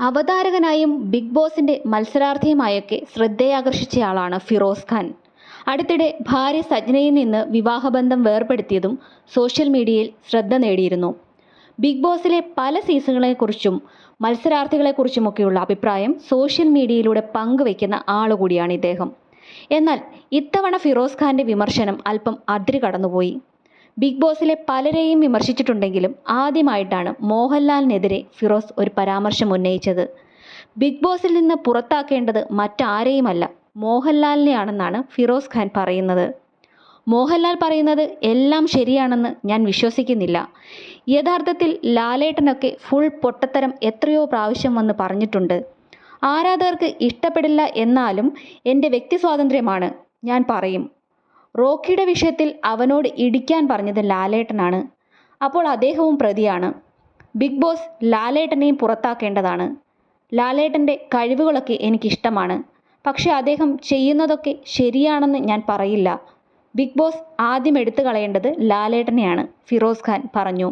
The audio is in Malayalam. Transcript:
അവതാരകനായും ബിഗ് ബോസിന്റെ മത്സരാർത്ഥിയുമായൊക്കെ ശ്രദ്ധയാകർഷിച്ചയാളാണ് ഫിറോസ് ഖാൻ. അടുത്തിടെ ഭാര്യ സജ്നയിൽ നിന്ന് വിവാഹബന്ധം വേർപെടുത്തിയതും സോഷ്യൽ മീഡിയയിൽ ശ്രദ്ധ നേടിയിരുന്നു. ബിഗ് ബോസിലെ പല സീസണുകളെക്കുറിച്ചും മത്സരാർത്ഥികളെക്കുറിച്ചുമൊക്കെയുള്ള അഭിപ്രായം സോഷ്യൽ മീഡിയയിലൂടെ പങ്കുവയ്ക്കുന്ന ആളുകൂടിയാണ് ഇദ്ദേഹം. എന്നാൽ ഇത്തവണ ഫിറോസ് ഖാന്റെ വിമർശനം അല്പം അതിര് കടന്നുപോയി ബിഗ് ബോസിലെ പലരെയും വിമർശിച്ചിട്ടുണ്ടെങ്കിലും ആദ്യമായിട്ടാണ് മോഹൻലാലിനെതിരെ ഫിറോസ് ഒരു പരാമർശം ഉന്നയിച്ചത്. ബിഗ് ബോസിൽ നിന്ന് പുറത്താക്കേണ്ടത് മറ്റാരെയുമല്ല മോഹൻലാലിനെയാണെന്നാണ് ഫിറോസ് ഖാൻ പറയുന്നത്. മോഹൻലാൽ പറയുന്നത് എല്ലാം ശരിയാണെന്ന് ഞാൻ വിശ്വസിക്കുന്നില്ല. യഥാർത്ഥത്തിൽ ലാലേട്ടനൊക്കെ ഫുൾ പൊട്ടത്തരം എത്രയോ പ്രാവശ്യം വന്ന് പറഞ്ഞിട്ടുണ്ട്. ആരാധകർക്ക് ഇഷ്ടപ്പെടില്ല എന്നാലും എന്റെ വ്യക്തി സ്വാതന്ത്ര്യമാണ് ഞാൻ പറയും. റോക്കിയുടെ വിഷയത്തിൽ അവനോട് ഇടിക്കാൻ പറഞ്ഞത് ലാലേട്ടനാണ്. അപ്പോൾ അദ്ദേഹവും പ്രതിയാണ്. ബിഗ് ബോസ് ലാലേട്ടനെയും പുറത്താക്കേണ്ടതാണ്. ലാലേട്ടന്റെ കഴിവുകളൊക്കെ എനിക്കിഷ്ടമാണ്. പക്ഷേ അദ്ദേഹം ചെയ്യുന്നതൊക്കെ ശരിയാണെന്ന് ഞാൻ പറയില്ല. ബിഗ് ബോസ് ആദ്യം എടുത്തു കളയേണ്ടത് ലാലേട്ടനെയാണ് ഫിറോസ് ഖാൻ പറഞ്ഞു.